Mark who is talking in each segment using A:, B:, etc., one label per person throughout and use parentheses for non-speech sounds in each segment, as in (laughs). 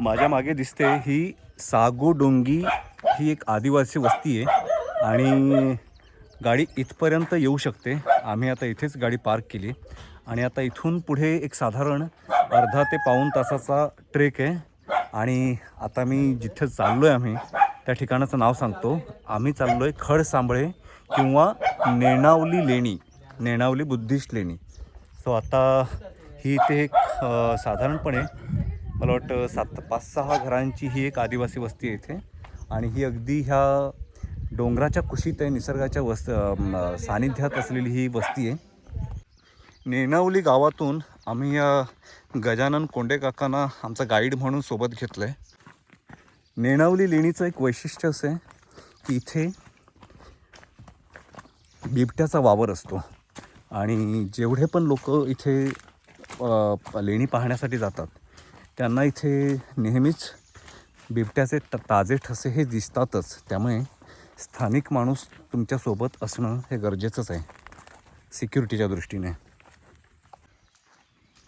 A: माझ्या मागे दिसते ही सागो डोंगी ही एक आदिवासी वस्ती आहे. आणि गाडी इथपर्यंत येऊ शकते. आम्ही आता इथेच गाडी पार्क केली आणि आता इथून पुढे एक साधारण अर्धा ते पाऊण तासाचा ट्रेक आहे. आणि आता मी जिथे चाललो आहे आम्ही त्या ठिकाणाचं नाव सांगतो. आम्ही चाललो आहे खड सांबळे किंवा नेणावली लेणी नेणावली बुद्धिस्ट लेणी. सो आता ही इथे एक साधारणपणे मला वाटतं सात पाच सहा घरांची ही एक आदिवासी वस्ती आहे इथे. आणि ही अगदी ह्या डोंगराच्या कुशीत आहे निसर्गाच्या वस्त सानिध्यात असलेली ही वस्ती आहे. नेणावली गावातून आम्ही या गजानन कोंडे काकांना आमचा गाईड म्हणून सोबत घेतलं आहे नेणावली लेणीचं एक वैशिष्ट्य असं आहे की इथे बिबट्याचा वावर असतो. आणि जेवढे पण लोक इथे लेणी पाहण्यासाठी जातात त्यांना इथे नेहमीच बिबट्याचे त ताजे ठसे हे दिसतातच. त्यामुळे स्थानिक माणूस तुमच्यासोबत असणं हे गरजेचंच आहे सिक्युरिटीच्या दृष्टीने.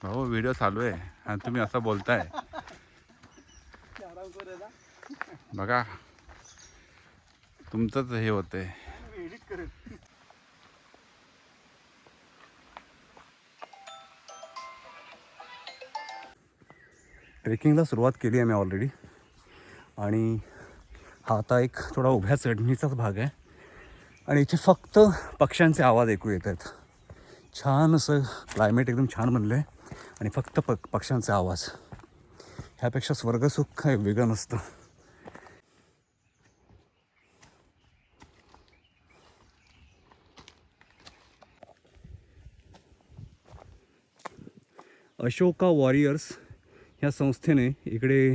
B: हो व्हिडिओ चालू आहे. आणि तुम्ही असं बोलताय. बघा तुमचंच हे होतंय.
A: ट्रेकिंगला सुरुवात केली आहे मी ऑलरेडी आणि हा आता एक थोडा उभ्या चढणीचाच भाग आहे. आणि इथे फक्त पक्ष्यांचे आवाज ऐकू येत आहेत छान असं क्लायमेट एकदम छान बनलं आहे आणि फक्त प पक्ष्यांचे आवाज. ह्यापेक्षा स्वर्गसुख काय वेगळं नसतं. अशोका वॉरियर्स ह्या संस्थेने इकडे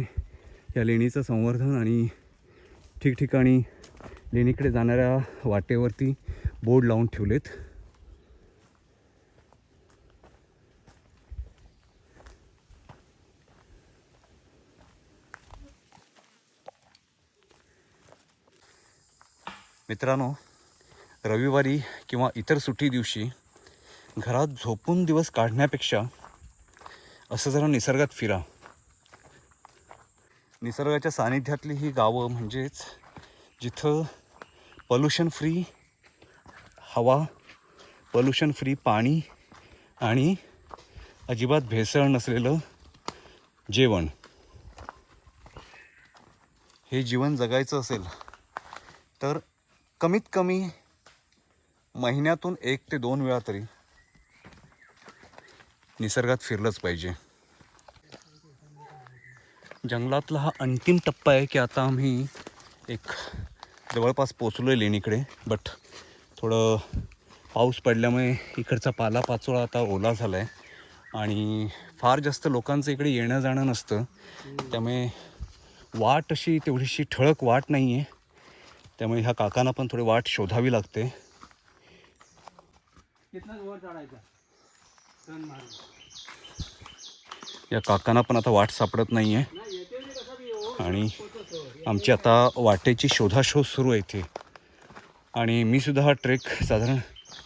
A: या लेणीचं संवर्धन आणि ठिकठिकाणी लेणीकडे जाणाऱ्या वाटेवरती बोर्ड लावून ठेवलेत. मित्रांनो रविवारी किंवा इतर सुट्टी दिवशी घरात झोपून दिवस काढण्यापेक्षा असं जरा निसर्गात फिरा. निसर्गाच्या सानिध्यातली ही गावं म्हणजेच जिथं पॉल्युशन फ्री हवा पॉल्युशन फ्री पाणी आणि अजिबात भेसळ नसलेलं जेवण. हे जीवन जगायचं असेल तर कमीत कमी महिन्यातून एक ते दोन वेळा तरी निसर्गात फिरलंच पाहिजे. जंगलातला हा अंतिम टप्पा आहे की आता आम्ही एक जवळपास पोचलो आहे लेणीकडे बट थोडं पाऊस पडल्यामुळे इकडचा पाला पाचोळा आता ओला झाला आहे आणि फार जास्त लोकांचं इकडे येणं जाणं नसतं. त्यामुळे वाट अशी तेवढीशी ठळक वाट नाही आहे त्यामुळे ह्या काकांना पण थोडी वाट शोधावी लागते. या काकांना पण आता वाट सापडत नाही आहे
C: नाही येते म्हणजे कसं बी हो
A: आणि आमची आता वाटेची शोधाशोध सुरू आहे इथे. आणि मी सुद्धा हा ट्रेक साधारण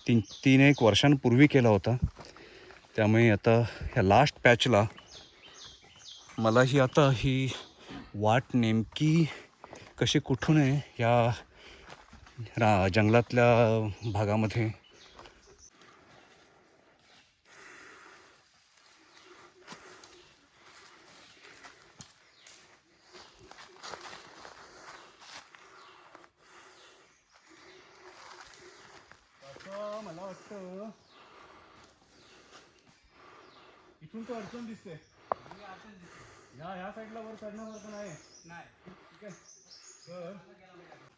A: तीन तीन एक वर्षांपूर्वी केला होता. त्यामुळे आता ह्या लास्ट पॅचला मला ही आता ही वाट नेमकी कशी कुठून आहे? ह्या रा जंगलातल्या भागामध्ये
C: असं मला वाटतं इथून तर अडचण दिसते ह्या ह्या साईडला वर चढण्यासारखं नाही नाही ठीक आहे तर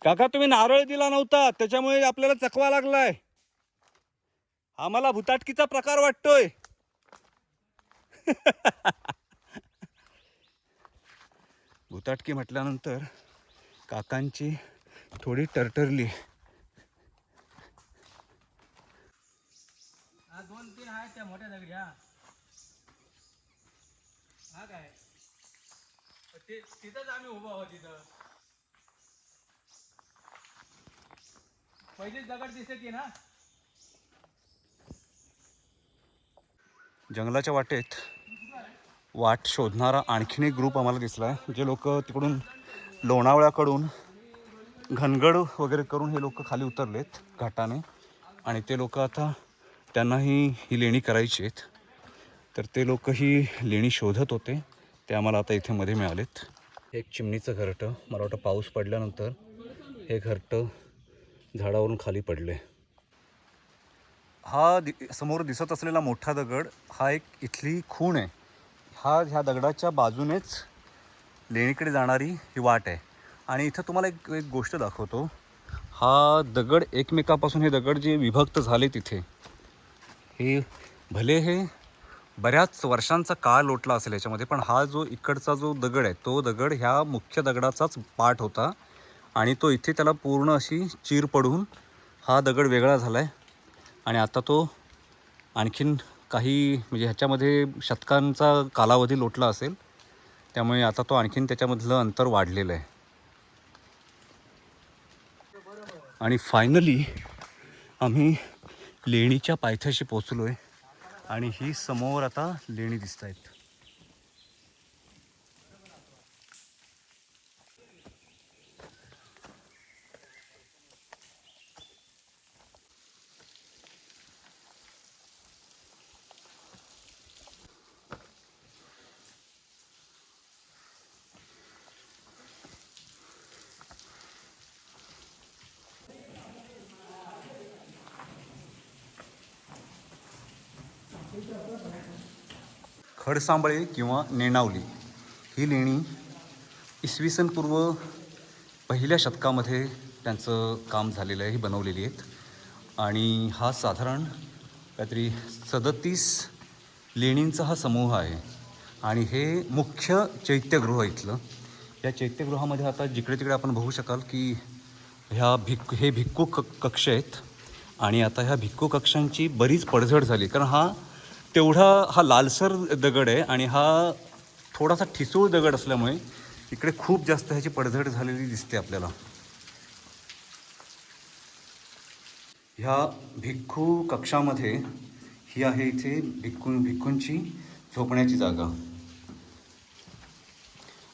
A: काका तुम्ही नारळ दिला नव्हता त्याच्यामुळे आपल्याला चकवा लागलाय. आम्हाला भुताटकीचा प्रकार वाटतोय. (laughs) भुताटकी म्हटल्यानंतर काकांची थोडी टरटरली.
C: दोन तीन आहेत त्या मोठ्या दगडी हा. हा काय? तिथंच आम्ही उभा आहोत तिथं पहिलीच दगड दिसते ना.
A: जंगलाच्या वाटेत वाट शोधणारा आणखीन एक ग्रुप आम्हाला दिसला आहे जे लोक तिकडून लोणावळ्याकडून घनगड वगैरे करून हे लोक खाली उतरलेत घाटाने. आणि ते लोक आता त्यांनाही ही लेणी करायची आहेत. तर ते लोक ही लेणी शोधत होते. ते आम्हाला आता इथे मध्ये मिळालेत. एक चिमणीचं घरटं. मला वाटतं पाऊस पडल्यानंतर हे घरटं झाडावरून खाली पडले. हा दि समोर दिसत असलेला मोठा दगड हा एक इथली खूण आहे. हा ह्या दगडाच्या बाजूनेच लेणीकडे जाणारी ही वाट आहे. आणि इथं तुम्हाला एक एक गोष्ट दाखवतो. हा दगड एकमेकापासून हे दगड जे विभक्त झाले तिथे हे भले हे बऱ्याच वर्षांचा काळ लोटला असेल याच्यामध्ये पण हा जो इकडचा जो दगड आहे तो दगड ह्या मुख्य दगडाचाच पाठ होता. आणि तो इथे त्याला पूर्ण अशी चीर पडून हा दगड वेगळा झाला आहे आणि आता तो आणखीन काही म्हणजे ह्याच्यामध्ये शतकांचा कालावधी लोटला असेल त्यामुळे आता तो आणखीन त्याच्यामधलं अंतर वाढलेलं आहे. आणि फायनली आम्ही लेणीच्या पायथ्याशी पोचलो आहे आणि ही समोर आता लेणी दिसत आहेत खडसांबळे किंवा नेणावली ही लेणी इसवी सन पूर्व पहिल्या शतकामध्ये त्यांचं काम झालेलं आहे ही बनवलेली आहेत. आणि हा साधारण काहीतरी सदतीस लेणींचा हा समूह आहे. आणि हे मुख्य चैत्यगृह इथलं. या चैत्यगृहामध्ये आता जिकडे तिकडे आपण बघू शकाल की ह्या भिक् हे भिक्खू क कक्ष आहेत. आणि आता ह्या भिक्खू कक्षांची बरीच पडझड झाली. कारण हा तेवढा हा लालसर दगड आहे आणि हा थोडासा ठिसूळ दगड असल्यामुळे इकडे खूप जास्त ह्याची पडझड झालेली दिसते आपल्याला. ह्या भिक्खू कक्षामध्ये ही आहे इथे भिक्खू भिक्खूंची झोपण्याची जागा.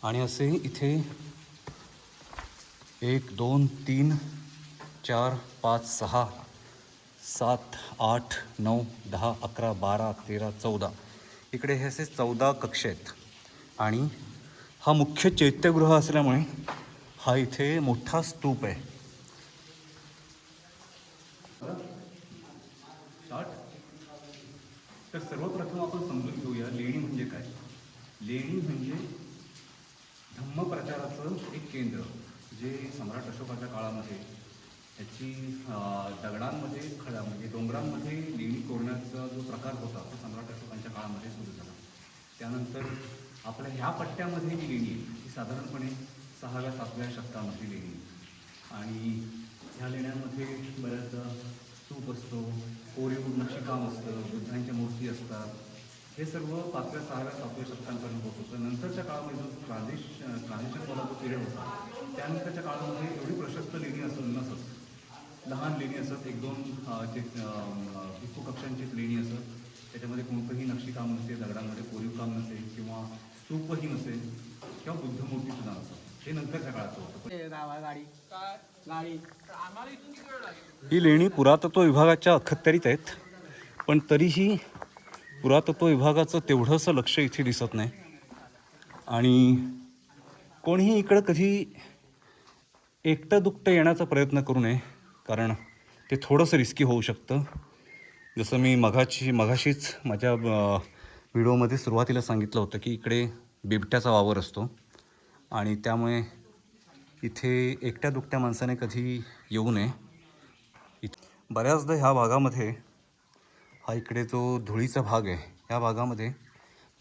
A: आणि असे इथे एक दोन तीन चार पाच सहा सात आठ नऊ दहा अकरा बारा तेरा चौदा. इकडे हे असे चौदा कक्ष आहेत. आणि हा मुख्य चैत्यगृह असल्यामुळे हा इथे मोठा स्तूप आहे. तर सर्वप्रथम आपण समजून घेऊया लेणी म्हणजे काय? लेणी म्हणजे धम्मप्रचाराचं एक केंद्र जे सम्राट अशोकाच्या काळामध्ये त्याची दगडांमध्ये खडा म्हणजे डोंगरांमध्ये लेणी कोरण्याचा जो प्रकार होता तो सम्राट अशोकांच्या काळामध्ये सुरू झाला. त्यानंतर आपल्या ह्या पट्ट्यामध्ये जी लेणी आहे ती साधारणपणे सहाव्या सातव्या शतकामध्ये लेणी आणि ह्या लेण्यांमध्ये बऱ्याचदा स्तूप असतो कोरीव नक्षीकाम असतं बुद्धांच्या मूर्ती असतात. हे सर्व पाचव्या सहाव्या सातव्या शतकांपर्यंत होत होतं. नंतरच्या काळामध्ये जो ट्रान्झिश ट्रान्झिशनवाला जो पिरियड होता त्यानंतरच्या काळामध्ये एवढी प्रशस्त लेणी असं नसत. लहान लेणी असत एक दोन जे भिक्खू कक्षांचीच लेणी असत त्याच्यामध्ये कोणतंही नक्षीकाम नसेल दगडांमध्ये कोरीव काम नसेल किंवा स्तूपही नसेल किंवा बुद्धमूर्ती सुद्धा नसत हे नंतरच्या काळात होतं. पण
D: गावा गाडी. गाडी.
A: ही लेणी पुरातत्व विभागाच्या अखत्यारीत आहेत. पण तरीही पुरातत्व विभागाचं तेवढंसं लक्ष इथे दिसत नाही. आणि कोणीही इकडं कधी एकटं दुकटं येण्याचा प्रयत्न करू नये. कारण ते थोडंसं रिस्की होऊ शकतं. जसं मी मघाची मघाशीच माझ्या व्हिडिओमध्ये सुरुवातीला सांगितलं होतं की इकडे बिबट्याचा वावर असतो आणि त्यामुळे इथे एकट्या दुकट्या माणसाने कधी येऊ नये. इत बऱ्याचदा ह्या भागामध्ये हा इकडे जो धुळीचा भाग आहे ह्या भागामध्ये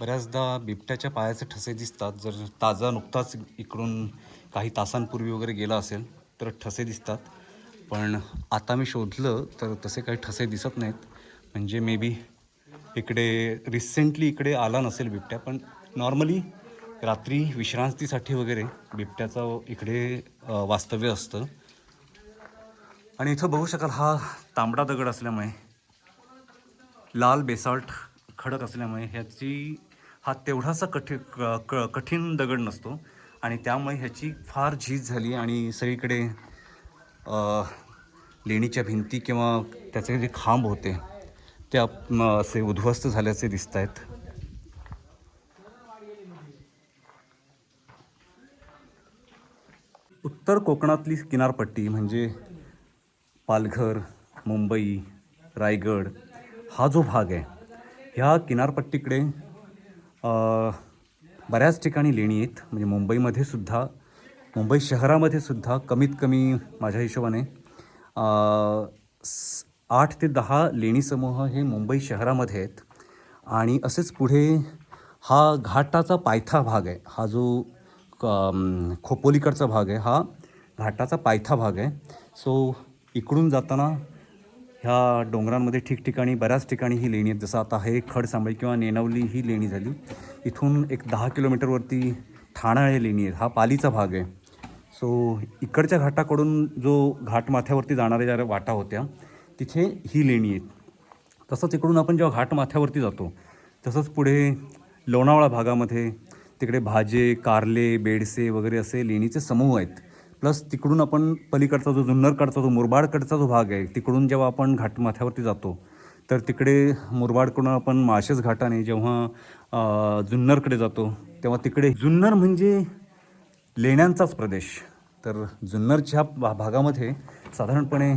A: बऱ्याचदा बिबट्याच्या पायाचे ठसे दिसतात. जर ताजा नुकताच इकडून काही तासांपूर्वी वगैरे गेला असेल तर ठसे दिसतात. पण आता मी शोधलं तर तसे काही ठसे दिसत नाहीत. म्हणजे मे बी इकडे रिसेंटली इकडे आला नसेल बिबट्या पण नॉर्मली रात्री विश्रांतीसाठी वगैरे बिबट्याचं इकडे वास्तव्य असतं. आणि इथं बघू शकाल हा तांबडा दगड असल्यामुळे लाल बेसाल्ट खडक असल्यामुळे ह्याची हा तेवढासा कठी क क- कठीण दगड नसतो. आणि त्यामुळे ह्याची फार झीज झाली आणि सगळीकडे लेणीच्या भिंती किंवा त्याचे जे खांब होते ते आप- असे उद्ध्वस्त झाल्याचे दिसत आहेत उत्तर कोकणातली किनारपट्टी म्हणजे पालघर मुंबई रायगड हा जो भाग आहे ह्या किनारपट्टीकडे बऱ्याच ठिकाणी लेणी आहेत. म्हणजे मुंबईमध्ये सुद्धा मुंबई शहरामध्ये सुद्धा कमीत कमी माझ्या हिशोबाने आठ ते दहा लेणी समूह हे मुंबई शहरामध्ये आहेत. आणि असेच पुढे हा घाटाचा पायथा भाग आहे. हा जो क- खोपोलीकडचा भाग आहे हा घाटाचा पायथा भाग आहे. सो इकडून जाताना ह्या डोंगरांमध्ये ठिकठिकाणी बऱ्याच ठिकाणी ही लेणी आहेत. जसं आता हे खडसांबळी किंवा नेनवली ही लेणी झाली. इथून एक दहा किलोमीटरवरती ठाणाळे लेणी आहेत. हा पालीचा भाग आहे. सो इकडच्या घाटाकडून जो घाट माथ्यावरती जाणाऱ्या ज्या वाटा होत्या तिथे ही लेणी आहेत. तसंच इकडून आपण जेव्हा घाट माथ्यावरती जातो तसंच पुढे लोणावळा भागामध्ये तिकडे भाजे कारले बेडसे वगैरे असे लेणीचे समूह आहेत. प्लस तिकडून आपण पलीकडचा जो जुन्नरकडचा जो मुरबाडकडचा जो भाग आहे तिकडून जेव्हा आपण घाटमाथ्यावरती जातो तर तिकडे मुरबाडकडून आपण माळशेज घाटाने जेव्हा जुन्नरकडे जातो तेव्हा तिकडे जुन्नर म्हणजे लेण्यांचाच प्रदेश. तर जुन्नरच्या भा भागामध्ये साधारणपणे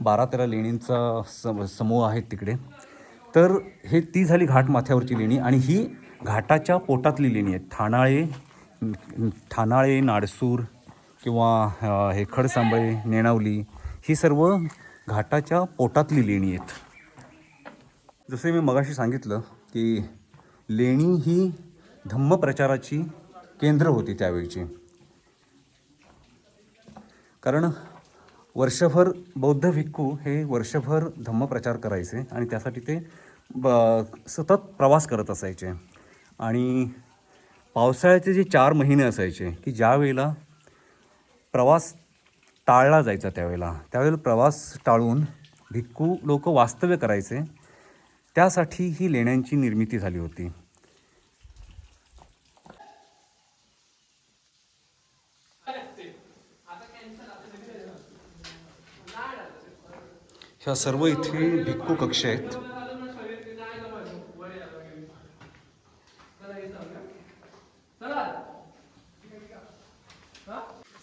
A: बारा तेरा लेणींचा सम समूह आहेत तिकडे. तर हे ती झाली घाट माथ्यावरची लेणी आणि ही घाटाच्या पोटातली लेणी आहेत. ठाणाळे ठाणाळे नाडसूर किंवा हे खडसांबळे नेणावली ही सर्व घाटाच्या पोटातली लेणी आहेत. जसे मी मगाशी सांगितलं की लेणी ही धम्मप्रचाराची केंद्र होती त्यावेळची. कारण वर्षभर बौद्ध भिक्खू हे वर्षभर धम्मप्रचार करायचे आणि त्यासाठी ते ब सतत प्रवास करत असायचे. आणि पावसाळ्याचे जे चार महिने असायचे की ज्यावेळेला प्रवास टाळला जायचा त्यावेळेला त्यावेळेला प्रवास टाळून भिक्खू लोक वास्तव्य करायचे त्यासाठी ही लेण्यांची निर्मिती झाली होती. ह्या सर्व इथे भिक्खू कक्ष आहेत.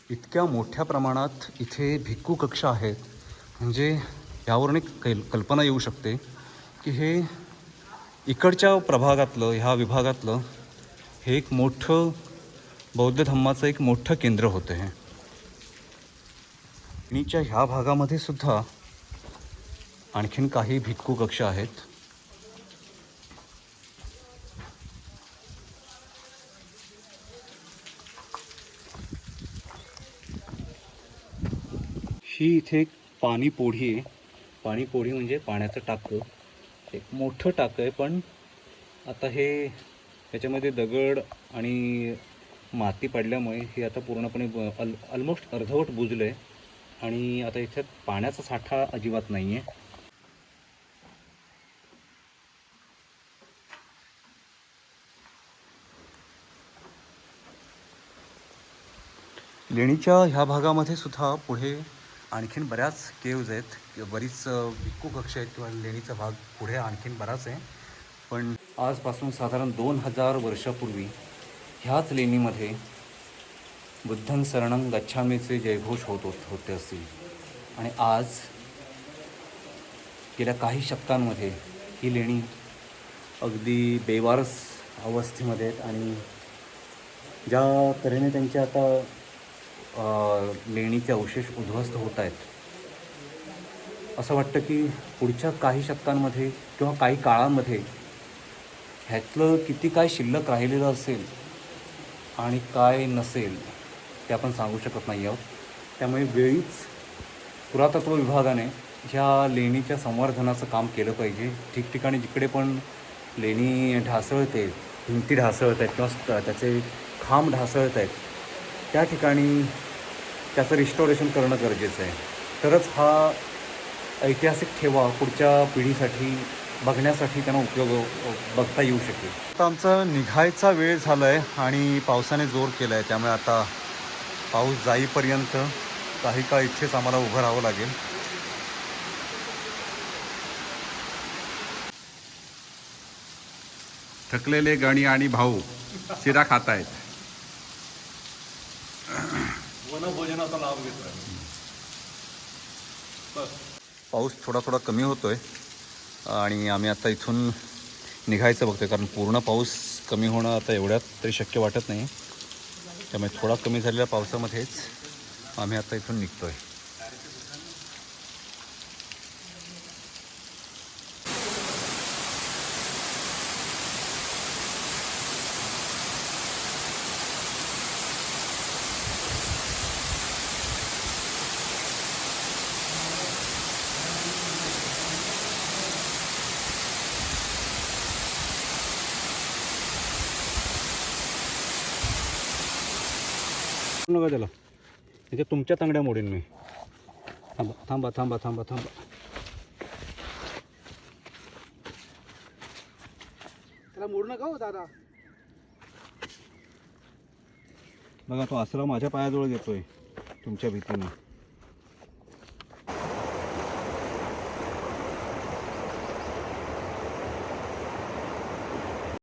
A: इतक्या मोठ्या प्रमाणात इथे भिक्खू कक्ष आहेत. म्हणजे यावरून एक कल कल्पना येऊ शकते की हे इकडच्या प्रभागातलं ह्या विभागातलं हे एक मोठं बौद्ध धम्माचं एक मोठं केंद्र होतं हे. नीच्या ह्या भागामध्ये सुद्धा आणखीन काही भिक्खू कक्ष आहेत. ही इथे एक पाणी पोढी आहे. पाणी पोढी म्हणजे पाण्याचं टाकं. एक मोठं टाकं आहे पण आता हे याच्यामध्ये दगड आणि माती पडल्यामुळे हे आता पूर्णपणे अल ऑलमोस्ट अर्धवट बुजलं आहे आणि आता इथे पाण्याचा साठा अजिबात नाही आहे लेणीच्या ह्या भागामध्ये सुद्धा पुढे आणखीन बऱ्याच केव्ज आहेत. किंवा बरीच भिक्कू कक्ष आहेत किंवा लेणीचा भाग पुढे आणखीन बराच आहे. पण आजपासून साधारण दोन हजार वर्षापूर्वी ह्याच लेणीमध्ये बुद्धन शरणं गच्छामीचे जयघोष होत होते असतील. आणि आज गेल्या काही शतकांमध्ये ही लेणी अगदी बेवारस अवस्थेमध्ये आहेत. आणि ज्या तऱ्हेने त्यांची आता लेणीचे अवशेष उद्ध्वस्त होत आहेत. असं वाटतं की पुढच्या काही शतकांमध्ये किंवा काही काळामध्ये ह्यातलं किती काय शिल्लक राहिलेलं असेल आणि काय नसेल ते आपण सांगू शकत नाही आहोत. त्यामुळे वेळीच पुरातत्व विभागाने ह्या लेणीच्या संवर्धनाचं काम केलं पाहिजे. ठिकठिकाणी जिकडे पण लेणी ढासळते भिंती ढासळत आहेत किंवा त्याचे खांब ढासळत आहेत त्या ठिकाणी त्याचं रिस्टॉरेशन करणं गरजेचं आहे. तरच हा ऐतिहासिक ठेवा पुढच्या पिढीसाठी बघण्यासाठी त्यांना उपयोग बघता येऊ शकेल. आता आमचा निघायचा वेळ झाला आहे आणि पावसाने जोर केला आहे त्यामुळे आता पाऊस जाईपर्यंत काही काळ इथेच आम्हाला उभं राहावं लागेल.
B: थकलेले गणी आणि भाऊ शिरा खातायत.
A: पाऊस थोडा थोडा कमी होतो आहे आणि आम्ही आता इथून निघायचं बघतोय कारण पूर्ण पाऊस कमी होणं आता एवढ्यात तरी शक्य वाटत नाही. त्यामुळे थोडा कमी झालेल्या पावसामध्येच आम्ही आता इथून निघतो आहे नका त्याला. म्हणजे तुमच्या तांगड्या मोडीन मी. थांबा थांबा थांबा थांबा थांबा.
D: त्याला मोड नका हो दादा.
A: बघा तो आसरा माझ्या पायाजवळ घेतोय तुमच्या भीतीने.